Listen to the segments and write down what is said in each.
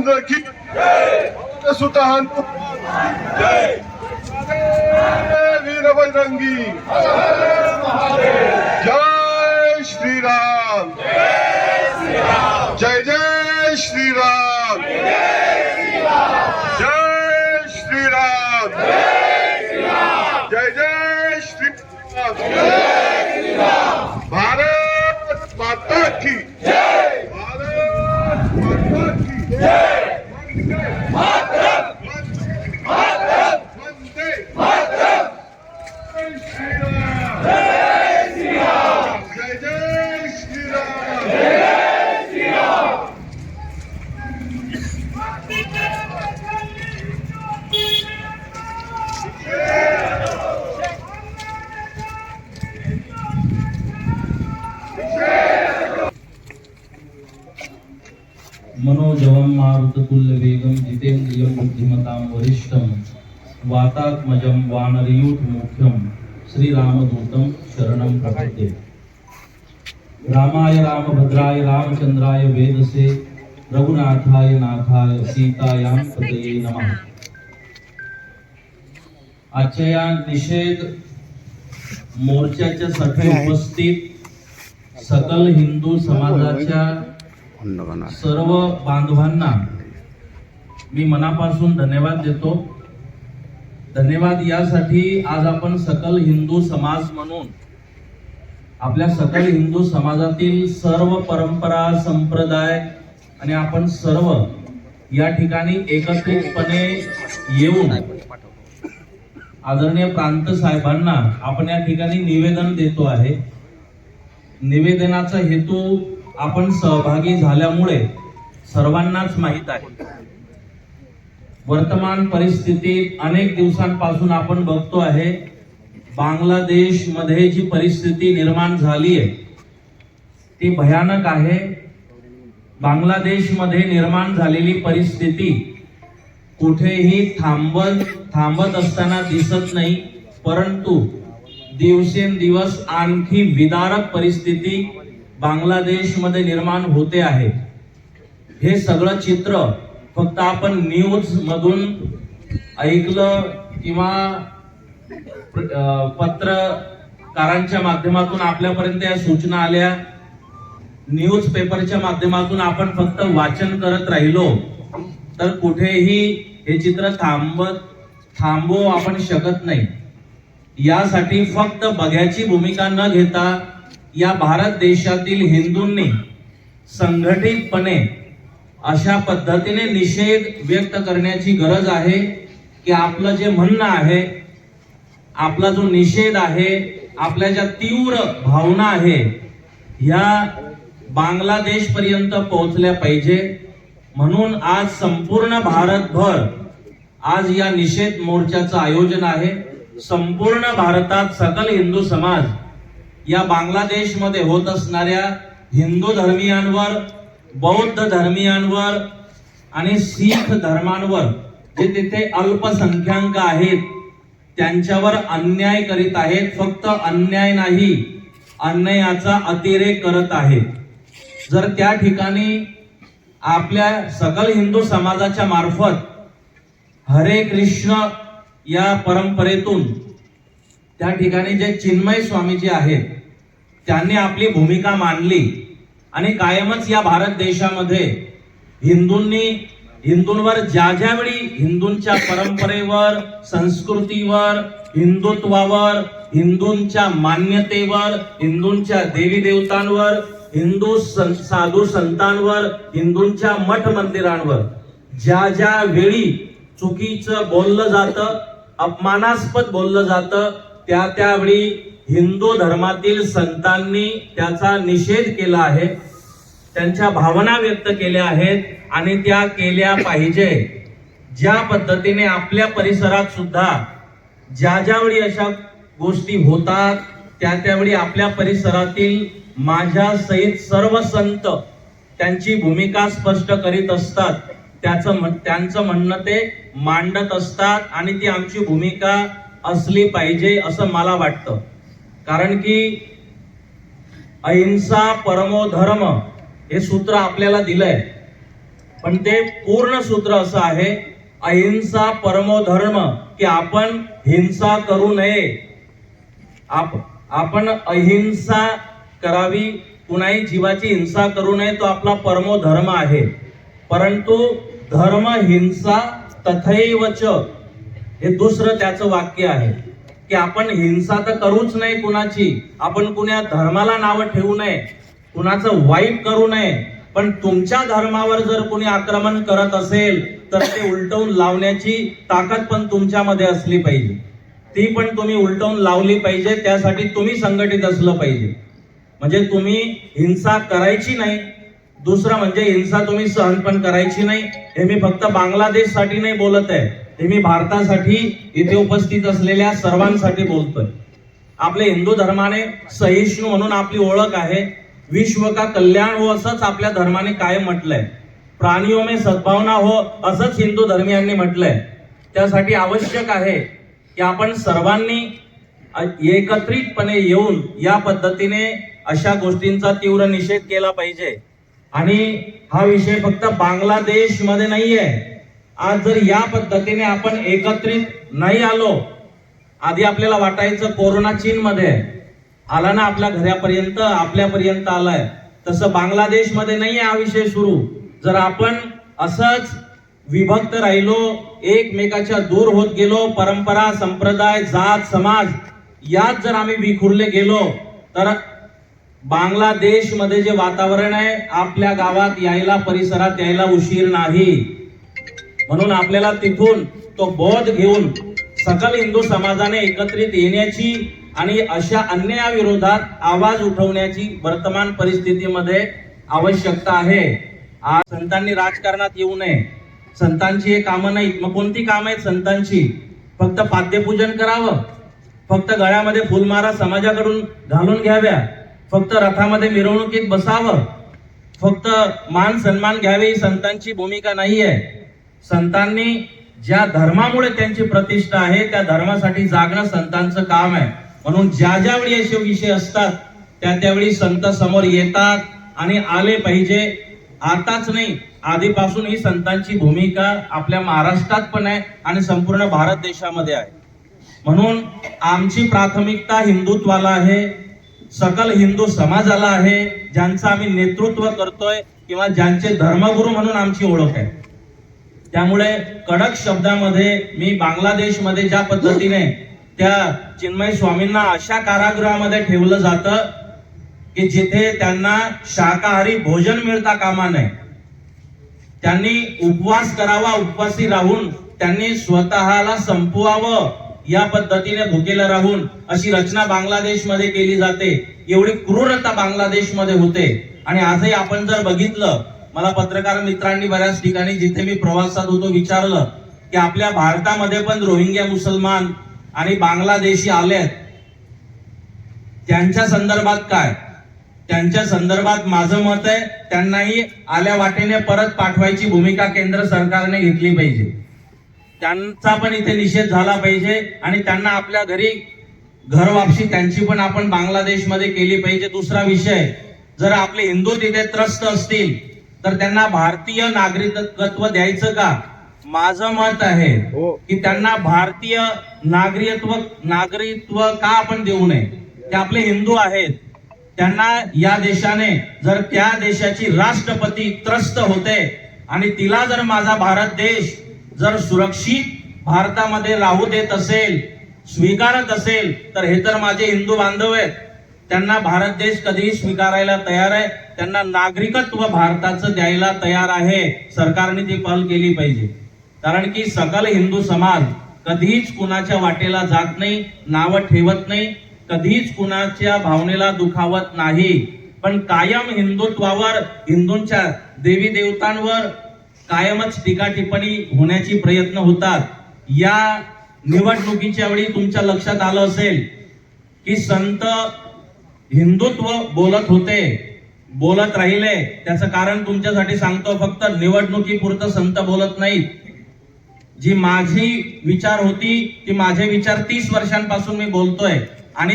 महाराजांच की सुद्धा वीर बजरंगी जय श्रीराम जय जय श्रीराम जय श्रीराम जय जय श्रीराम भारत माता की भारत माता की वंदे जय श्रीराम जय जय श्रीराम मनोजवं मारुततुल्यवेगं जितेन्द्रियं बुद्धिमतां वरिष्ठं। वातात्मजं वानरयूथमुख्यं श्रीरामदूतं शरणं प्रपद्ये। रामाय रामभद्राय रामचंद्राय वेदसे रघुनाथाय नाथाय सीतायां पतये नमः। आजच्या या निषेध मोर्चाच्या साठी उपस्थित सकल हिंदू समाजाच्या सर्व बांधवांना मी मनापासून धन्यवाद देतो. धन्यवाद यासाठी आज आपण सकल हिंदू समाज म्हणून आपल्या सकल हिंदू समाजातील सर्व परंपरा संप्रदाय आणि आपण सर्व या ठिकाणी एकत्रितपणे येऊन आदरणीय प्रांत साहेबांना आपण या ठिकाणी निवेदन देतो आहे. निवेदनाचा हेतू आपण सहभागी झाल्यामुळे सर्वांनाच माहीत आहे. वर्तमान परिस्थितीत अनेक दिवसांपासून आपण बघतो आहे बांगलादेशमध्ये जी परिस्थिती निर्माण झाली आहे ती भयानक आहे. बांगलादेशमध्ये निर्माण झालेली परिस्थिती कुठेही थांबत थांबत असताना दिसत नाही परंतु दिवसेंदिवस आणखी विदारक परिस्थिती बांगलादेशमध्ये निर्माण होते आहे. हे सगळं चित्र फक्त आपण न्यूज मधून ऐकलं किंवा पत्रकारांच्या माध्यमातून आपल्यापर्यंत या सूचना आल्या. न्यूज पेपरच्या माध्यमातून आपण फक्त वाचन करत राहिलो. तर कुठेही हे चित्र थांबत थांबवू आपण शकत नाही. यासाठी फक्त बघ्याची भूमिका न घेता या भारत देशातील हिंदूंनी संघटितपणे अशा पद्धतीने निषेध व्यक्त करण्याची गरज आहे की आपलं जे म्हणणं आहे आपला जो निषेध आहे आपल्या ज्या तीव्र भावना आहे ह्या बांगलादेश पर्यंत पोहोचल्या पाहिजे. म्हणून आज संपूर्ण भारतभर आज या निषेध मोर्चाचं आयोजन आहे. संपूर्ण भारतात सकल हिंदू समाज या बांगलादेशमध्ये होत असणाऱ्या हिंदू धर्मियांवर बौद्ध धर्मियांवर आणि शीख धर्मांवर जे तिथे अल्पसंख्याक आहेत त्यांच्यावर अन्याय करीत आहेत फक्त अन्याय नाही अन्यायाचा अतिरेक करत आहेत. जर त्या ठिकाणी आपल्या सकल हिंदू समाजाच्या मार्फत हरे कृष्ण या परंपरेतून त्या ठिकाणी जे चिन्मय स्वामीजी आहेत त्यांनी आपली भूमिका मांडली. आणि कायमच या भारत देशामध्ये हिंदूंनी हिंदूंवर ज्या ज्या वेळी हिंदूंच्या परंपरेवर संस्कृतीवर हिंदुत्वावर हिंदूंच्या मान्यतेवर हिंदूंच्या देवी देवतांवर हिंदू सं- साधू संतांवर हिंदूंच्या मठ मंदिरांवर ज्या ज्या वेळी चुकीचं बोललं जातं अपमानास्पद बोललं जातं त्या त्यावेळी हिंदू धर्मातील संतांनी त्याचा निषेध केला आहे. त्यांच्या भावना व्यक्त केल्या आहेत आणि त्या केल्या पाहिजे. ज्या पद्धतीने आपल्या परिसरात सुद्धा ज्या ज्यावेळी अशा गोष्टी होतात त्या त्यावेळी आपल्या परिसरातील माझ्या सहित सर्व संत त्यांची भूमिका स्पष्ट करीत असतात. त्याचं म्हण- त्यांचं म्हणणं ते मांडत असतात आणि ती आमची भूमिका असली पाहिजे असं मला वाटतं. कारण की अहिंसा परमो धर्म हे सूत्र आपल्याला दिलंय. पण ते पूर्ण सूत्र असं आहे अहिंसा परमो धर्म की आपण हिंसा करू नये. आप आपण अहिंसा करावी कुणाही जीवाची हिंसा करू नये तो आपला परमो धर्म आहे. परंतु धर्म हिंसा तथैव च हे दुसरं त्याचं वाक्य आहे की आपण हिंसा तर करूच नये कुणाची आपण कुण्या धर्माला नावं ठेवू नये. कुणाचं वाईट करू नये पण तुमच्या धर्मावर जर कोणी आक्रमण करत असेल तर ते उलटवून लावण्याची ताकद पण तुमच्यामध्ये असली पाहिजे. ती पण तुम्ही उलटवून लावली पाहिजे त्यासाठी तुम्ही संघटित असलं पाहिजे. म्हणजे तुम्ही हिंसा करायची नाही. दुसरं म्हणजे हिंसा तुम्ही सहन पण करायची नाही. हे मी फक्त बांगलादेशसाठी नाही बोलत आहे. हे मी भारतासाठी इथे उपस्थित असलेल्या सर्वांसाठी बोलतोय. आपल्या हिंदू धर्माने सहिष्णू म्हणून आपली ओळख आहे. विश्व का कल्याण हो असंच आपल्या धर्माने कायम म्हटलंय. प्राणियों में सद्भावना हो असंच हिंदू धर्मियांनी म्हटलंय. त्यासाठी आवश्यक आहे की आपण सर्वांनी एकत्रितपणे येऊन या पद्धतीने अशा गोष्टींचा तीव्र निषेध केला पाहिजे. आणि हा विषय फक्त बांगलादेशमध्ये नाहीये. आज जर या पद्धतीने आपण एकत्रित नाही आलो आधी आपल्याला वाटायचं कोरोना चीन मध्ये आहे. आला ना आपल्या घरापर्यंत आपल्यापर्यंत आलाय. तसं बांगलादेशमध्ये नाही नाहीये हा विषय सुरू. जर आपण असंच विभक्त राहिलो एकमेकाच्या दूर होत गेलो परंपरा संप्रदाय जात समाज यात जर आम्ही विखुरले गेलो तर बांगलादेशमध्ये जे वातावरण आहे आपल्या गावात यायला परिसरात यायला उशीर नाही. म्हणून आपल्याला तिथून तो बोध घेऊन सकल हिंदू समाजाने एकत्रित येण्याची आणि अशा अन्यायाविरोधात आवाज उठवण्याची वर्तमान परिस्थितीमध्ये आवश्यकता आहे. आज संतांनी राजकारणात येऊ नये. संतांची हे कामं नाहीत. मग कोणती कामं आहेत संतांची? फक्त पाद्यपूजन करावं? फक्त गळ्यामध्ये फुलमारा समाजाकडून घालून घ्याव्या? फक्त रथामध्ये मिरवणुकीत बसावं? फक्त मान सन्मान घ्यावे ही संतांची भूमिका नाही आहे संतांनी ज्या धर्मामुळे त्यांची प्रतिष्ठा आहे त्या धर्मासाठी जागणं संतांचं काम आहे. म्हणून ज्या ज्या वेळी असे विषय असतात त्या त्यावेळी संत समोर येतात आणि आले पाहिजे. आताच नाही आधीपासून ही संतांची भूमिका आपल्या महाराष्ट्रात पण आहे आणि संपूर्ण भारत देशामध्ये आहे. म्हणून आमची प्राथमिकता हिंदुत्वाला आहे. सकल हिंदू समाजाला आहे. ज्यांचं आम्ही नेतृत्व करतोय किंवा ज्यांचे धर्मगुरू म्हणून आमची ओळख आहे. त्यामुळे कडक शब्दामध्ये मी बांगलादेशमध्ये ज्या पद्धतीने त्या चिन्मय स्वामींना अशा कारागृहामध्ये ठेवलं जातं की जिथे त्यांना शाकाहारी भोजन मिळता कामा नये. त्यांनी उपवास करावा उपवासी राहून त्यांनी स्वतःला संपवावं या पद्धतीने भुकेला राहून अशी रचना बांगलादेशमध्ये केली जाते. एवढी क्रूरता बांगलादेशमध्ये होते. आणि आजही आपण जर बघितलं मला पत्रकार मित्रांनी बऱ्याच ठिकाणी जिथे मी प्रवासात होतो विचारलं की आपल्या भारतामध्ये पण रोहिंग्या मुसलमान आणि बांगलादेशी आलेत त्यांच्या संदर्भात काय? त्यांच्या संदर्भात माझं मत आहे त्यांनाही आल्या वाटेने परत पाठवायची भूमिका केंद्र सरकारने घेतली पाहिजे. त्यांचा पण इथे निषेध झाला पाहिजे आणि त्यांना आपल्या घरी घर वापसी त्यांची पण आपण बांगलादेशमध्ये केली पाहिजे. दुसरा विषय जर आपले हिंदू तिथे त्रस्त असतील तर त्यांना भारतीय नागरिकत्व द्यायचं का? माझं मत आहे की त्यांना भारतीय नागरिकत्व नागरिकत्व का आपण देऊ नये? ते आपले हिंदू आहेत. त्यांना या देशाने जर त्या देशाची राष्ट्रपती त्रस्त होते आणि तिला जर माझा भारत देश जर सुरक्षित भारतामध्ये राहू देत असेल स्वीकारत असेल तर हे तर माझे हिंदू बांधव आहेत. त्यांना भारत देश कधीही स्वीकारायला तयार आहे. त्यांना नागरिकत्व भारताचं द्यायला तयार आहे. सरकारने ती पहल केली पाहिजे. कारण की सकल हिंदू समाज कधीच कुणाच्या वाटेला जात नाही नावं ठेवत नाही कधीच कुणाच्या भावनेला दुखावत नाही. पण कायम हिंदुत्वावर हिंदूंच्या देवी देवतांवर कायमच टीका टिप्पणी होण्याची प्रयत्न होतात. या निवडणुकीच्या वेळी तुमच्या लक्षात आलं असेल की संत हिंदुत्व बोलत होते बोलत राहिले. त्याचं कारण तुमच्यासाठी सांगतो फक्त निवडणुकीपुरतं संत बोलत नाहीत. जी माझी विचार होती ती माझे विचार तीस वर्षांपासून मी बोलतोय आणि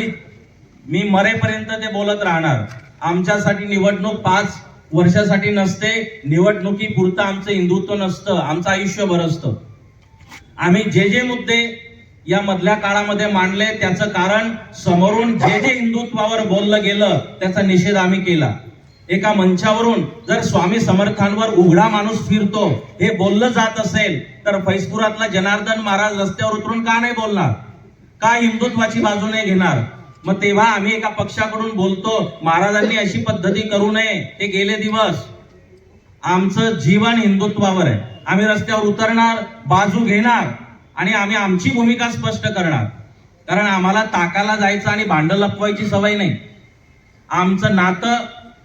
मी मरेपर्यंत ते बोलत राहणार. आमच्यासाठी निवडणूक पाच वर्षासाठी नसते निवडणुकीपुरतं आमचं हिंदुत्व नसतं आमचं आयुष्यभर असतं. आम्ही जे जे मुद्दे या मधल्या काळामध्ये मांडले त्याचं कारण समोरून जे जे हिंदुत्वावर बोललं गेलं त्याचा निषेध आम्ही केला. एका मंचावरून जर स्वामी समर्थांवर उघडा माणूस फिरतो हे बोललं जात असेल तर फैजपुरातला जनार्दन महाराज रस्त्यावर उतरून का नाही बोलणार? का हिंदुत्वाची बाजू नाही घेणार? मग तेव्हा आम्ही एका पक्षाकडून बोलतो महाराजांनी अशी पद्धती करू नये ते गेले दिवस. आमचं जीवन हिंदुत्वावर आहे. आम्ही रस्त्यावर उतरणार बाजू घेणार आणि आम्ही आमची भूमिका स्पष्ट करणार. कारण आम्हाला ताकाला जायचं आणि भांडं लपवायची सवय नाही. आमचं नातं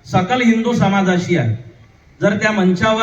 सकल हिंदू समाजाशी आहे. जर त्या मंचावर